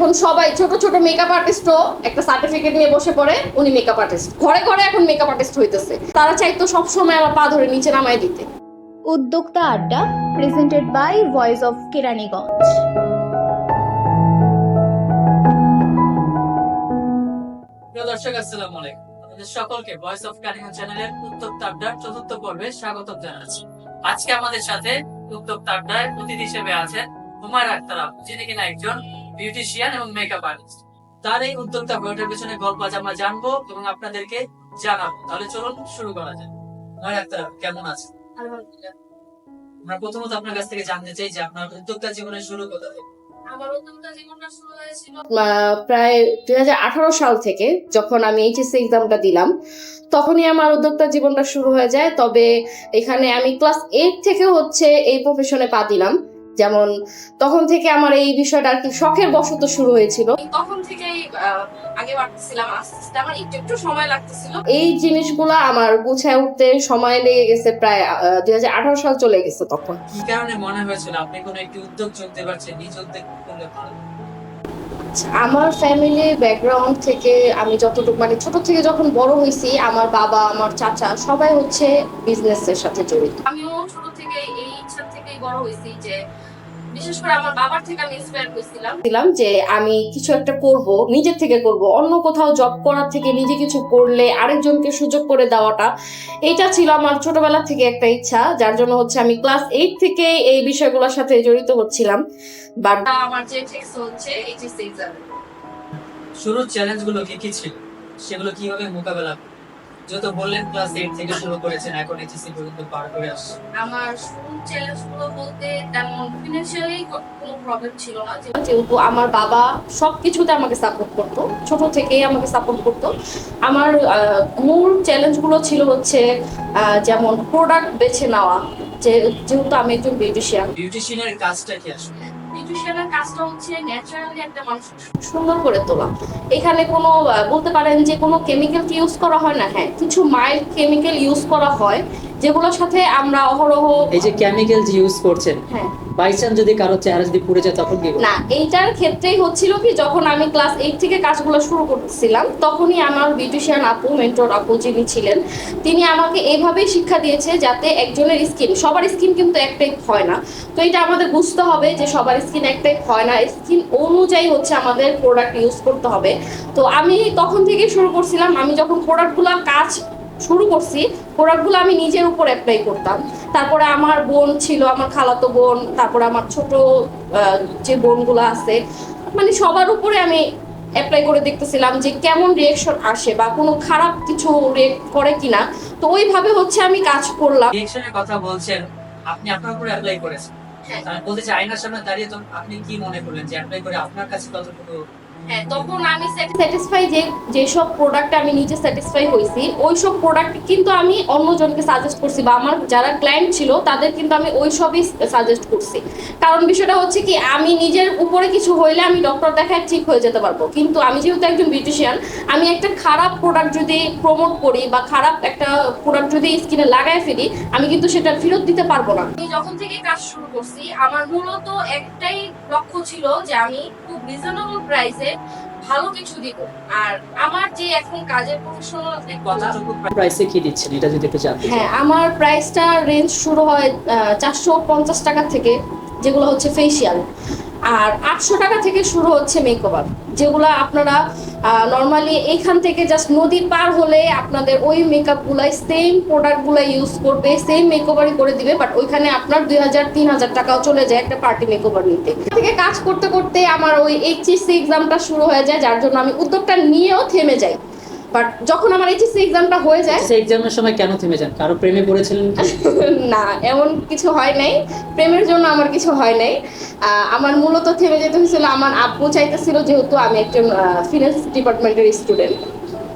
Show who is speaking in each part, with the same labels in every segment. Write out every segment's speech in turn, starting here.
Speaker 1: এখন সবাই ছোট ছোট মেকআপ আর্টিস্টও একটা সার্টিফিকেট নিয়ে বসে পড়ে উনি মেকআপ আর্টিস্ট ঘরে ঘরে এখন মেকআপ আর্টিস্ট হইতেছে। তারা চাইতো সবসময় আমার পা ধরে নিচে নামায় দিতে।
Speaker 2: উদ্যোক্তা আড্ডা presented by voice of Keraniganj
Speaker 3: প্রিয় দর্শক আসসালামু আলাইকুম। আপনাদের সকলকে ভয়েস অফ কারিগঞ্জ চ্যানেলের উদ্যোক্তা আড্ডার চতুর্থ পর্বে স্বাগত জানাচ্ছি। আজকে আমাদের সাথে উদ্যোক্তা আড্ডায় অতিথি হিসেবে আছেন হুমায়রা আক্তার আপু, যিনি কিনা একজন বিউটিশিয়ান এবং মেকআপ আর্টিস্ট তার এই উদ্যোক্তা বইটার পেছনে গল্প আজ আমরা জানব এবং আপনাদেরকে জানাব। তাহলে চলুন শুরু করা যাক। হুমায়রা আক্তার কেমন আছেন? আমরা প্রথমত আপনার কাছ থেকে জানতে চাই যে আপনার উদ্যোক্তা জীবনের শুরু কোথা থেকে?
Speaker 1: আমার উদ্যোক্তা জীবনটা শুরু হয়েছিল প্রায় দু হাজার আঠারো সাল থেকে যখন আমি এইচএসসি এক্সামটা দিলাম তখনই আমার উদ্যোক্তা জীবনটা শুরু হয়ে যায়। তবে এখানে আমি ক্লাস এইট থেকে হচ্ছে এই প্রফেশনে পা দিলাম। যেমন তখন থেকে আমার এই বিষয়টা আর কি শখের বশত শুরু হয়েছিল।
Speaker 4: তখন থেকেই আগে বাড়তেছিলাম আস্তে আস্তে আমার একটু একটু সময় লাগতেছিল।
Speaker 1: এই জিনিসগুলো আমার গুছায় উঠতে সময় লেগে গেছে প্রায় দুই সাল চলে গেছে তখন।
Speaker 3: কি কারণে মনে হয়েছিল আপনি কোনো একটি উদ্যোগ চলতে পারছেন নিজ উদ্যোগ করলে ভালো?
Speaker 1: আমার ফ্যামিলি ব্যাকগ্রাউন্ড থেকে আমি যতটুকু মানে ছোট থেকে যখন বড় হয়েছি আমার বাবা আমার চাচা সবাই হচ্ছে বিজনেসের সাথে জড়িত।
Speaker 4: আমিও ছোট বড় হয়েছি যে বিশেষ করে আমার বাবার থেকে আমি ইন্সপায়ার হয়েছিলাম
Speaker 1: ছিলাম যে আমি কিছু একটা করব নিজের থেকে করব অন্য কোথাও জব করার থেকে নিজে কিছু করলে আরেকজনকে সুযোগ করে দেওয়াটা এটা ছিল আমার ছোটবেলা থেকে একটা ইচ্ছা যার জন্য হচ্ছে আমি ক্লাস এইট থেকে এই বিষয়গুলোর সাথে জড়িত হচ্ছিলাম। বাট
Speaker 4: আমার যে টেক্স হচ্ছে এইচএসসি এক্সাম
Speaker 3: শুরুর চ্যালেঞ্জগুলো কি কি ছিল? সেগুলো কীভাবে মোকাবেলা? যত বললেন ক্লাস এইট থেকে শুরু করেছেন এখন এইচএসসি পর্যন্ত পার করে আসছে
Speaker 4: আমারগুলো বলতে তেমন ফিনান্সিয়ালি কোনো প্রবলেম ছিল না।
Speaker 1: যেহেতু আমার বাবা সব কিছুতে আমাকে সাপোর্ট করতো ছোট থেকেই আমাকে সাপোর্ট করতো। আমার মূল চ্যালেঞ্জগুলো ছিল হচ্ছে যেমন প্রোডাক্ট বেছে নেওয়া যে যেহেতু আমি একজন বিউটিশিয়ান
Speaker 3: বিউটিশিয়ানের কাজটা কি আসলে?
Speaker 4: বিউটিশিয়ানের কাজটা হচ্ছে ন্যাচারালি একটা মানুষ
Speaker 1: সুন্দর করে তোলা। এখানে কোনো বলতে পারেন যে কোনো কেমিক্যাল ইউজ করা হয় না। হ্যাঁ কিছু মাইল্ড কেমিক্যাল ইউজ করা হয়। যেগুলোর সাথে আমরা অহরহ
Speaker 3: এই যে কেমিক্যাল যে ইউজ করছেন
Speaker 1: হ্যাঁ।
Speaker 3: বাই চান্স যদি কারও চেহারা যদি পুড়ে যায় তখন কি
Speaker 1: না এইটার ক্ষেত্রেই হচ্ছিল কি যখন আমি ক্লাস এইট থেকে কাজগুলো শুরু করতেছিলাম তখনই আমার বিউটিশিয়ান আপু মেন্টর আপু যিনি ছিলেন তিনি আমাকে এইভাবেই শিক্ষা দিয়েছে যাতে একজনের স্কিন সবার স্কিন কিন্তু এক টাইপ হয় না। তো এটা আমাদের বুঝতে হবে যে সবার স্কিন এক টাইপ হয় না স্কিন অনুযায়ী হচ্ছে আমাদের প্রোডাক্ট ইউজ করতে হবে। তো আমি তখন থেকে শুরু করছিলাম আমি যখন প্রোডাক্টগুলো কাজ শুরু করছি। প্রোডাক্টগুলো আমি নিজের উপর অ্যাপ্লাই করতাম। তারপরে আমার বোন ছিল আমার খালাতো বোন তারপরে আমার ছোট যে বোনগুলো আছে মানে সবার উপরে আমি অ্যাপ্লাই করে দেখতেছিলাম যে কেমন রিয়েকশন আসে বা কোনো খারাপ কিছু রিয়েক্ট করে কিনা। তো ওইভাবে হচ্ছে আমি কাজ করলাম।
Speaker 3: রিয়েকশনের কথা বলছেন আপনি আপনার উপরে অ্যাপ্লাই করেছেন।
Speaker 4: হ্যাঁ।
Speaker 3: আমি বলতে চাই আয়নার সামনে দাঁড়িয়ে তো আপনি কি মনে করলেন যে অ্যাপ্লাই করে আপনার কাছে কতটুকু
Speaker 4: হ্যাঁ তখন আমি
Speaker 1: স্যাটিসফাই যে যেসব প্রোডাক্টে আমি নিজে স্যাটিসফাই হয়েছি ওই সব প্রোডাক্ট কিন্তু আমি অন্যজনকে সাজেস্ট করছি বা আমার যারা ক্লায়েন্ট ছিল তাদের কিন্তু আমি ওই সবই সাজেস্ট করছি। কারণ বিষয়টা হচ্ছে কি আমি নিজের উপরে কিছু হইলে আমি ডক্টর দেখায় ঠিক হয়ে যেতে পারব। কিন্তু আমি যেহেতু একজন বিউটিশিয়ান আমি একটা খারাপ প্রোডাক্ট যদি প্রমোট করি বা খারাপ একটা প্রোডাক্ট যদি স্কিনে লাগায় ফেলি আমি কিন্তু সেটা ফেরত দিতে পারব না।
Speaker 4: আমি যখন থেকে কাজ শুরু করছি আমার মূলত একটাই লক্ষ্য ছিল যে আমি খুব রিজনেবল প্রাইসে ভালো কিছু দিব। আর আমার যে এখন কাজের প্রফেশনাল
Speaker 3: প্রাইসে কি দিচ্ছেন? এটা যদি একটু জানতে
Speaker 1: হ্যাঁ আমার প্রাইসটা রেঞ্জ শুরু হয় চারশো পঞ্চাশ টাকা থেকে যেগুলো হচ্ছে ফেসিয়াল আর আটশো টাকা থেকে শুরু হচ্ছে মেকওভার যেগুলো আপনারা নর্মালি এইখান থেকে জাস্ট নদী পার হলে আপনাদের ওই মেকআপগুলাই সেম প্রোডাক্টগুলো ইউজ করবে সেম মেকওভারই করে দিবে বাট ওইখানে আপনার দুই হাজার, তিন হাজার টাকাও চলে যায় একটা পার্টি মেকওভার নিতে। থেকে কাজ করতে করতে আমার ওই এইচএসসি এক্সামটা শুরু হয়ে যায়, যার জন্য আমি উদ্যোগটা নিয়েও থেমে যাই। বাট যখন আমার এইচএসসি এক্সামটা হয়ে যায়
Speaker 3: সেই এক্সামের সময় কেন থেমে যান? কারও প্রেমে পড়েছিলেন
Speaker 1: না এমন কিছু হয় নাই। প্রেমের জন্য আমার কিছু হয় নাই। আমার মূলত থেমে যেতে হয়েছিল আমার আব্বু চাইতেছিল যেহেতু আমি একজন ফিনান্স ডিপার্টমেন্টের স্টুডেন্ট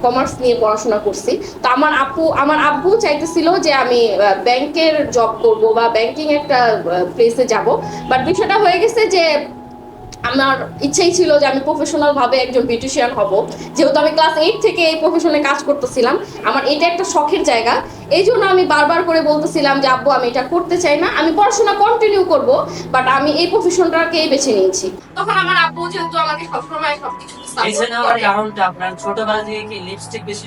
Speaker 1: কমার্স নিয়ে পড়াশোনা করছি। তো আমার আপু আমার আব্বু চাইতেছিল যে আমি ব্যাংকের জব করব বা ব্যাংকিং একটা প্লেসে যাব। বাট বিষয়টা হয়ে গেছে যে আমার ইচ্ছেই ছিল যে আমি প্রফেশনাল ভাবে একজন বিউটিশিয়ান হব। যেহেতু আমি ক্লাস এইট থেকে এই প্রফেশনে কাজ করতেছিলাম আমার এটা একটা শখের জায়গা। এই জন্য আমি বারবার করে বলতেছিলাম যে আব্বু আমি এটা করতে চাই না আমি পড়াশোনা কন্টিনিউ করব বাট আমি এই প্রফেশনটাকেই বেছে নিয়েছি।
Speaker 4: তখন আমার আব্বু যেহেতু আমাকে সবসময় সবকিছু
Speaker 3: কারণটা আপনার ছোটবেলা থেকে কি লিপস্টিক বেশি?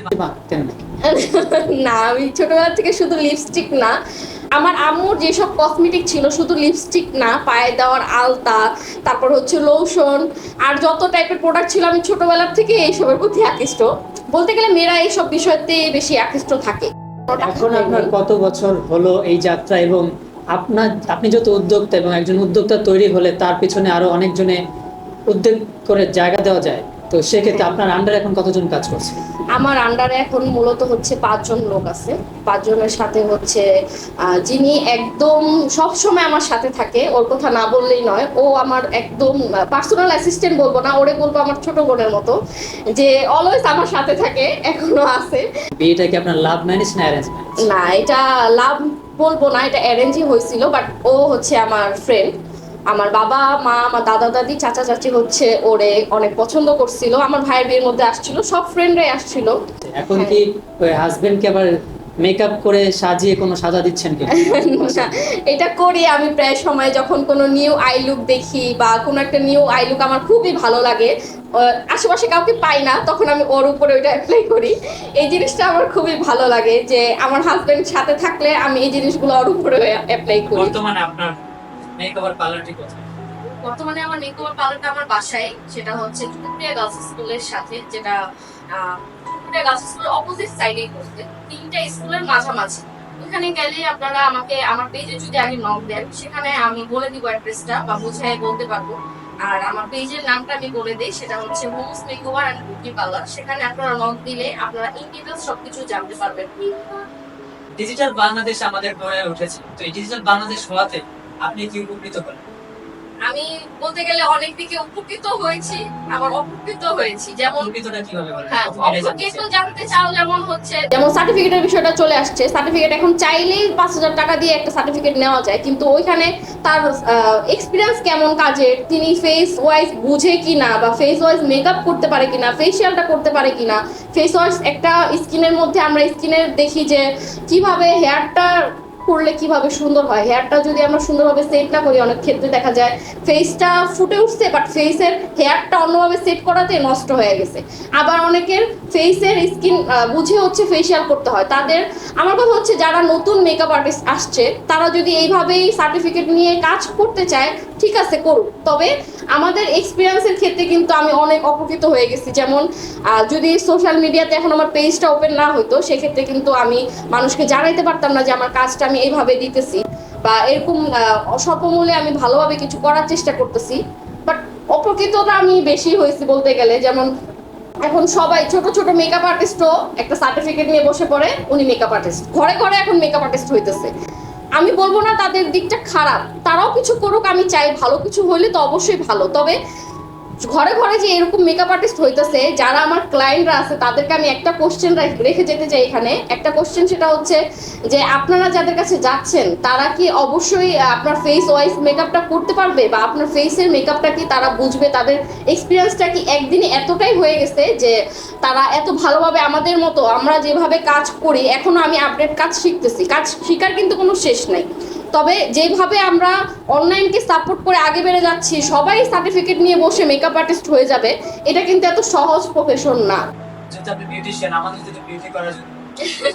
Speaker 1: না, আমি ছোটবেলা থেকে শুধু লিপস্টিক না। আমার আম্মুর যেসব কসমেটিক ছিল, শুধু লিপস্টিক না, পায়ে দেওয়ার আলতা, তারপর হচ্ছে লোশন আর যত টাইপের প্রোডাক্ট ছিল আমি ছোটবেলার থেকে এইসবের প্রতি আকৃষ্ট। বলতে গেলে মেয়েরা এইসব বিষয়তে বেশি আকৃষ্ট থাকে।
Speaker 5: এখন আপনার কত বছর হলো এই যাত্রা এবং আপনার, আপনি যত উদ্যোক্তা এবং একজন উদ্যোক্তা তৈরি হলে তার পিছনে আরও অনেকজনে উদ্যোগ করে জায়গা দেওয়া যায়? তো সেক্ষেত্রে আপনার আন্ডার এখন কতজন কাজ করছে?
Speaker 1: আমার আন্ডারে এখন মূলত হচ্ছে পাঁচজন লোক আছে। পাঁচজনের সাথে হচ্ছে যিনি একদম সব সময় আমার সাথে থাকে ওর কথা না বললেই নয়। ও আমার একদম পার্সোনাল অ্যাসিস্ট্যান্ট বলব না ওরে বলব আমার ছোট বোনের মতো যে অলওয়েজ আমার সাথে থাকে এখনও আছে।
Speaker 5: বিয়েটা কি আপনার লাভ ম্যারেজ না অ্যারেঞ্জ ম্যারেজ
Speaker 1: না এটা লাভ বলব না এটা অ্যারেঞ্জই হয়েছিল বাট ও হচ্ছে আমার ফ্রেন্ড আমার বাবা মা আমার দাদা দাদি চাচা চাচি হচ্ছে ওরে অনেক পছন্দ করছিল। আমার ভাইয়ের বিয়ের মধ্যে আসছিল সব ফ্রেন্ডরাই আসছিল।
Speaker 5: এখন কি ওই হাজবেন্ডকে আবার মেকআপ করে সাজিয়ে কোনো সাজা দিচ্ছেন কি?
Speaker 1: এটা করি আমি প্রায় সময় যখন কোনো নিউ আই লুক দেখি বা কোনো একটা নিউ আই লুক আমার খুবই ভালো লাগে আশেপাশে কাউকে পাই না তখন আমি ওর উপরে ওইটা অ্যাপ্লাই করি। এই জিনিসটা আমার খুবই ভালো লাগে যে আমার হাজবেন্ড সাথে থাকলে আমি এই জিনিসগুলো ওর উপরে অ্যাপ্লাই করি।
Speaker 3: বর্তমানে আপনার মেকওভার পার্লারটি কোথায়?
Speaker 4: বর্তমানে আমার মেকওভার পার্লারটা আমার বাসায়। সেটা হচ্ছে টুকুরিয়া গার্লস স্কুলের সাথে যেটা আহ, টুকুরিয়া গার্লস স্কুলের অপোজিট সাইডে করতে তিনটা স্কুলের মাঝামাঝি। ওখানে গেলে আপনারা আমাকে আমার পেজে যদি আগে নক দেন সেখানে আমি বলে দিব অ্যাড্রেসটা বা বুঝাই বলতে পারব। আর আমার পেজের নামটা আমি বলে দিই সেটা হচ্ছে Homes makeover and beauty parlour সেখানে আপনারা নক দিলে আপনারা ইন ডিটেলস সবকিছু জানতে পারবেন।
Speaker 3: ডিজিটাল বাংলাদেশ আমাদের গড়ে উঠেছে। তো এই ডিজিটাল বাংলাদেশ হওয়াতে আপনি কি উপকৃত করেন
Speaker 4: আমি বলতে গেলে অনেক দিকে উপকৃত হয়েছি আবার অপকৃত হয়েছি যেমন
Speaker 3: উপকৃতটা কীভাবে
Speaker 4: হ্যাঁ
Speaker 3: জানতে
Speaker 4: অপকৃত। জানতে চাও যেমন হচ্ছে
Speaker 1: যেমন সার্টিফিকেটের বিষয়টা চলে আসছে সার্টিফিকেট এখন চাইলেই পাঁচ হাজার টাকা দিয়ে একটা সার্টিফিকেট নেওয়া যায় কিন্তু ওইখানে তার এক্সপিরিয়েন্স কেমন কাজের? তিনি ফেস ওয়াইজ বুঝে কিনা বা ফেস ওয়াইজ মেকআপ করতে পারে কিনা ফেসিয়ালটা করতে পারে কিনা? ফেস ওয়াইজ একটা স্কিনের মধ্যে আমরা স্কিনের দেখি যে কীভাবে হেয়ারটা করলে কীভাবে সুন্দর হয়? হেয়ারটা যদি আমরা সুন্দরভাবে সেট না করি, অনেক ক্ষেত্রে দেখা যায় ফেসটা ফুটে উঠছে বাট ফেসের হেয়ারটা অন্যভাবে সেট করাতে নষ্ট হয়ে গেছে। আবার অনেকের ফেসের স্কিন বুঝে হচ্ছে ফেসিয়াল করতে হয়। তাদের, আমার কথা হচ্ছে যারা নতুন মেকআপ আর্টিস্ট আসছে, তারা যদি এইভাবেই সার্টিফিকেট নিয়ে কাজ করতে চায় ঠিক আছে, করুক। তবে আমাদের এক্সপিরিয়েন্সের ক্ষেত্রে কিন্তু আমি অনেক অপকৃত হয়ে গেছি। যেমন যদি সোশ্যাল মিডিয়াতে এখন আমার পেজটা ওপেন না হতো সেক্ষেত্রে কিন্তু আমি মানুষকে জানাইতে পারতাম না যে আমার কাজটা আমি এইভাবে দিতেছি বা এরকম স্বল্পমূল্যে আমি ভালোভাবে কিছু করার চেষ্টা করতেছি। বাট অপকৃতটা আমি বেশি হয়েছি বলতে গেলে। যেমন, এখন সবাই ছোট ছোট মেকআপ আর্টিস্টও একটা সার্টিফিকেট নিয়ে বসে পড়ে, উনি মেকআপ আর্টিস্ট ঘরে ঘরে এখন মেকআপ আর্টিস্ট হইতেছে। আমি বলব না তাদের দিকটা খারাপ। তারাও কিছু করুক, আমি চাই ভালো কিছু হলে তো অবশ্যই ভালো। তবে ঘরে ঘরে যে এরকম মেকআপ আর্টিস্ট হইতেছে, যারা আমার ক্লায়েন্টরা আছে, তাদেরকে আমি একটা কোশ্চেন রেখে যেতে চাই এখানে। একটা কোশ্চেন সেটা হচ্ছে যে, আপনারা যাদের কাছে যাচ্ছেন, তারা কি অবশ্যই আপনার ফেস ওয়াইজ মেকআপটা করতে পারবে? বা আপনার ফেসের মেকআপটা কি তারা বুঝবে? তাদের এক্সপিরিয়েন্সটা কি একদিনে এতটাই হয়ে গেছে যে, তারা এত ভালোভাবে আমাদের মতো, আমরা যেভাবে কাজ করি, এখনও আমি আপডেট কাজ শিখতেছি। কাজ শেখার কিন্তু কোনো শেষ নাই। তবে যেভাবে আমরা অনলাইনকে সাপোর্ট করে আগে বেড়ে যাচ্ছি সবাই সার্টিফিকেট নিয়ে বসে মেকআপ আর্টিস্ট হয়ে যাবে এটা কিন্তু এত সহজ প্রফেশন না।
Speaker 3: যেহেতু আপনি বিউটিশিয়ান আমাদের যদি বিউটি করার জন্য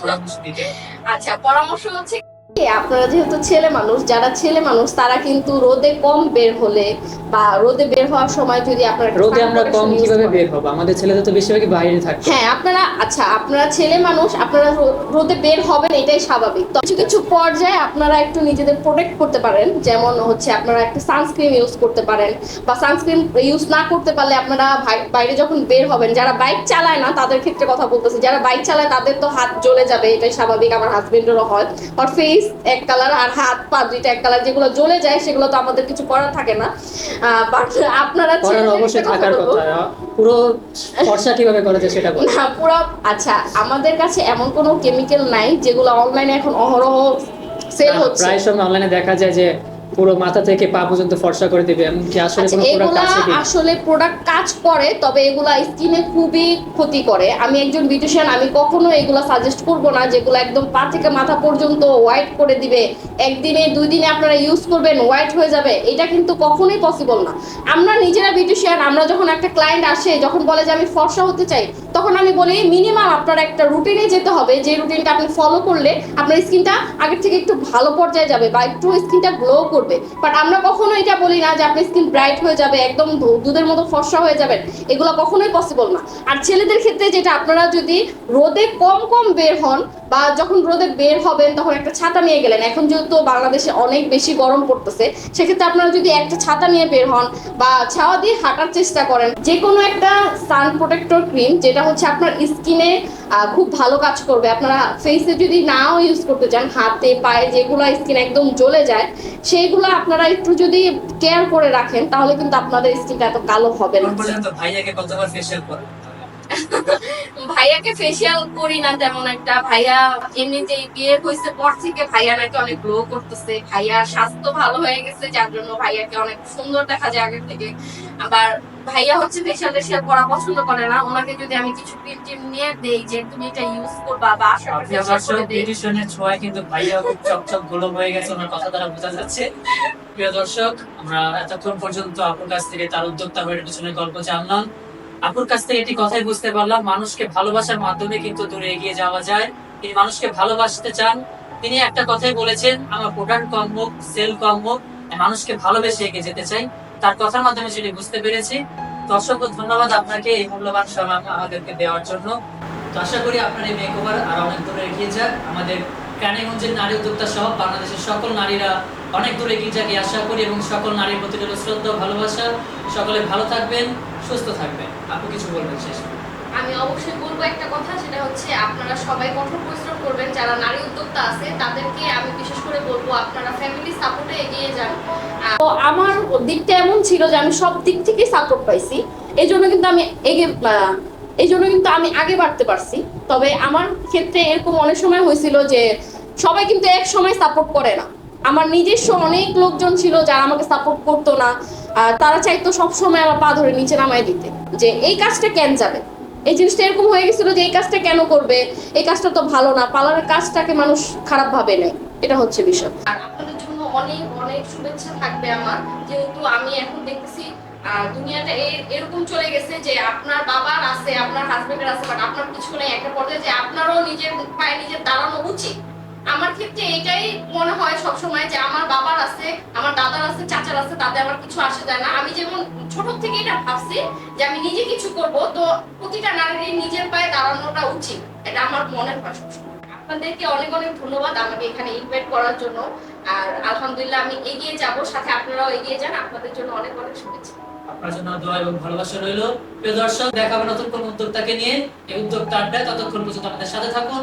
Speaker 3: পরামর্শ দিতে
Speaker 4: আচ্ছা পরামর্শ হচ্ছে
Speaker 1: আপনারা যেহেতু ছেলে মানুষ যারা ছেলে মানুষ তারা কিন্তু রোদে কম বের হলে বা রোদে বের হওয়ার সময় যদি আপনারা
Speaker 5: রোদে আমরা কম কীভাবে বের হব? আমাদের ছেলেদের তো বেশিরভাগই বাইরে থাকে।
Speaker 1: হ্যাঁ আপনারা আচ্ছা আপনারা ছেলে মানুষ আপনারা রোদে বের হবেন এটাই স্বাভাবিক। তো কিছু কিছু পর্যায়ে আপনারা একটু নিজেদের প্রোটেক্ট করতে পারেন। যেমন হচ্ছে আপনারা একটা সানস্ক্রিন ইউজ করতে পারেন বা সানস্ক্রিন ইউজ না করতে পারলে আপনারা বাইরে যখন বের হবেন যারা বাইক চালায় না তাদের ক্ষেত্রে কথা বলতেছি। যারা বাইক চালায় তাদের তো হাত জ্বলে যাবে এটাই স্বাভাবিক আমার হাজবেন্ডেরও হয়। আর ফেস এক কালার আর হাত পা দুইটা এক কালার যেগুলো জ্বলে যায় সেগুলো তো আমাদের কিছু করার থাকে না। বাট আপনারা
Speaker 5: অবশ্যই থাকার কথা। পুরো ফর্সা কীভাবে করা যায় সেটা
Speaker 1: না পুরো আচ্ছা আমাদের কাছে এমন কোনো কেমিক্যাল নাই যেগুলো অনলাইনে এখন অহরহ সেল হচ্ছে।
Speaker 5: প্রায় সময় অনলাইনে দেখা যায় যে পুরো মাথা থেকে পা পর্যন্ত ফর্সা করে দিবে। এমন কি আসলে কোনো প্রোডাক্ট আছে কি?
Speaker 1: আসলে প্রোডাক্ট কাজ করে তবে এগুলা স্কিনে খুবই ক্ষতি করে। আমি একজন বিউটিশিয়ান আমি কখনো এগুলা সাজেস্ট করব না যেগুলো একদম পা থেকে মাথা পর্যন্ত হোয়াইট করে দিবে। একদিনে দুই দিনে আপনারা ইউজ করবেন হোয়াইট হয়ে যাবে। এটা কিন্তু কখনোই পসিবল না। আমরা নিজেরা বিউটিশিয়ান আমরা যখন একটা ক্লায়েন্ট আসে যখন বলে যে আমি ফর্সা হতে চাই তখন আমি বলি মিনিমাম আপনার একটা রুটিনে যেতে হবে। যে রুটিনটা আপনি ফলো করলে আপনার স্কিনটা আগের থেকে একটু ভালো পর্যায়ে যাবে বা একটু স্কিনটা গ্লো করবে। বাট আমরা কখনো এটা বলি না যে আপনার স্কিন ব্রাইট হয়ে যাবে, একদম দুধের মতো ফর্সা হয়ে যাবেন। এগুলো কখনোই পসিবল না। আর ছেলেদের ক্ষেত্রে যেটা, আপনারা যদি রোদে কম কম বের হন বা যখন রোদে বের হবেন, তখন একটা ছাতা নিয়ে গেলেন। এখন যেহেতু বাংলাদেশে অনেক বেশি গরম পড়তেছে, সেক্ষেত্রে আপনারা যদি একটা ছাতা নিয়ে বের হন বা ছাওয়া দিয়ে হাঁটার চেষ্টা করেন যে কোনো একটা সান প্রোটেক্টর ক্রিম যেটা হচ্ছে আপনার স্কিনে খুব ভালো কাজ করবে। আপনারা ফেসে যদি নাও ইউজ করতে চান হাতে পায়ে যেগুলো স্কিন একদম জ্বলে যায় সেইগুলো আপনারা একটু যদি কেয়ার করে রাখেন তাহলে কিন্তু আপনাদের স্কিনটা এত কালো হবে না।
Speaker 3: ভাইয়াকে ফেসিয়াল করে।
Speaker 4: ভাইয়াকে ফেসিয়াল করি না তেমন একটা। ভাইয়া এমনি যে বিয়ে হয়েছে পর থেকে ভাইয়া নাকি অনেক গ্লো করতেছে। ভাইয়ার স্বাস্থ্য ভালো হয়ে গেছে যার জন্য ভাইয়াকে অনেক সুন্দর দেখা যায় আগের থেকে। আবার ভাইয়া হচ্ছে ফেসিয়াল টেসিয়াল করা পছন্দ করে না। ওনাকে যদি আমি কিছু ক্রিম টিম নিয়ে দেই যে তুমি এটা ইউজ করবা বা আশা
Speaker 3: আপনি
Speaker 4: ফেসিয়াল
Speaker 3: দর্শক
Speaker 4: করে দেই।
Speaker 3: বিউটিশিয়ানের ছোঁয়ায় কিন্তু ভাইয়া খুব চকচক গোলম হয়ে গেছে ওনার কথা দ্বারা বোঝা যাচ্ছে। প্রিয় দর্শক আমরা এতক্ষণ পর্যন্ত আপুর কাছ থেকে তার উদ্যোক্তা হয়ে পিছনের গল্প জানলাম। আপুর কাছ থেকে একটি কথাই বুঝতে পারলাম মানুষকে ভালোবাসার মাধ্যমে কিন্তু দূরে এগিয়ে যাওয়া যায়। তিনি মানুষকে ভালোবাসতে চান। তিনি একটা কথাই বলেছেন আমার প্রোডাক্ট কম হোক সেল কম হোক মানুষকে ভালোবেসে এগিয়ে যেতে চাই। তার কথার মাধ্যমে সেটি বুঝতে পেরেছি। তো অসংখ্য ধন্যবাদ আপনাকে এই মূল্যবান সময় আমাদেরকে দেওয়ার জন্য। তো আশা করি আপনার এই মেকওভার আর অনেক দূরে এগিয়ে যাক। আমাদের কানিগঞ্জের নারী উদ্যোক্তা সহ বাংলাদেশের সকল নারীরা অনেক দূরে এগিয়ে যাক আশা করি, এবং সকল নারীর প্রতি শ্রদ্ধা ভালোবাসা। সকলে ভালো থাকবেন, সুস্থ থাকবেন। আপনি কিছু বলবেন শেষ।
Speaker 1: আমি অবশ্যই বলব একটা কথা, সেটা হচ্ছে আপনারা সবাই কঠোর পরিশ্রম করবেন। যারা নারী উদ্যোক্তা আছে, তাদেরকে আমি বিশেষ করে বলব, আপনারা ফ্যামিলি সাপোর্টে এগিয়ে যান। তো আমার দিকটা এমন ছিল যে আমি সব দিক থেকেই সাপোর্ট পাইছি। এই জন্য কিন্তু আমি এগে এই জন্য কিন্তু আমি আগে বাড়তে পারছি। তবে আমার ক্ষেত্রে এরকম অনেক সময় হয়েছিল যে সবাই কিন্তু এক সময় সাপোর্ট করে না। আমার নিজস্ব অনেক লোকজন ছিল যারা আমাকে সাপোর্ট করতো না। তারা চাইতো সবসময় আমার পা ধরে নিচে নামায় দিতে। যে এই কাজটা কেন যাবে? এই জিনিসটা এরকম হয়ে গেছিল যে এই কাজটা কেন করবে? এই কাজটা তো ভালো না। পার্লারের কাজটাকে মানুষ খারাপ ভাবে নেয়। এটা হচ্ছে বিষয়। আর আপনাদের জন্য অনেক অনেক শুভেচ্ছা থাকবে আমার। যেহেতু আমি এখন দেখতেছি দুনিয়াটা এরকম চলে গেছে যে আপনার বাবার আছে, আপনার হাজবেন্ডের আছে বাট আপনার কিছু নেই একটা পর্যায়ে যে আপনারও নিজের পায়ে নিজের দাঁড়ানো উচিত। আমার ক্ষেত্রে এটাই মনে হয় সবসময় যে আমার বাবার আছে, আমার দাদার আছে, চাচার আছে তাদের আমার কিছু আসে যায় না। আমি যেমন ছোট থেকে এটা ভাবছি যে আমি নিজে কিছু করব, তো প্রতিটা নারীর নিজের পায়ে দাঁড়ানোটা উচিত। এটা আমার মনের ভাষা আপনাদেরকে অনেক অনেক ধন্যবাদ আমাকে এখানে ইনভাইট করার জন্য। আর আলহামদুলিল্লাহ আমি এগিয়ে যাব, সাথে আপনারাও এগিয়ে যান। আপনাদের জন্য অনেক অনেক শুভেচ্ছা।
Speaker 3: আপনার জন্য দোয়া এবং ভালোবাসা রইল। প্রিয় দর্শক দেখা হবে নতুন কোন উদ্যোক্তাকে নিয়ে। এই উদ্যোক্তা আড্ডায় ততক্ষণ পর্যন্ত আমাদের সাথে থাকুন।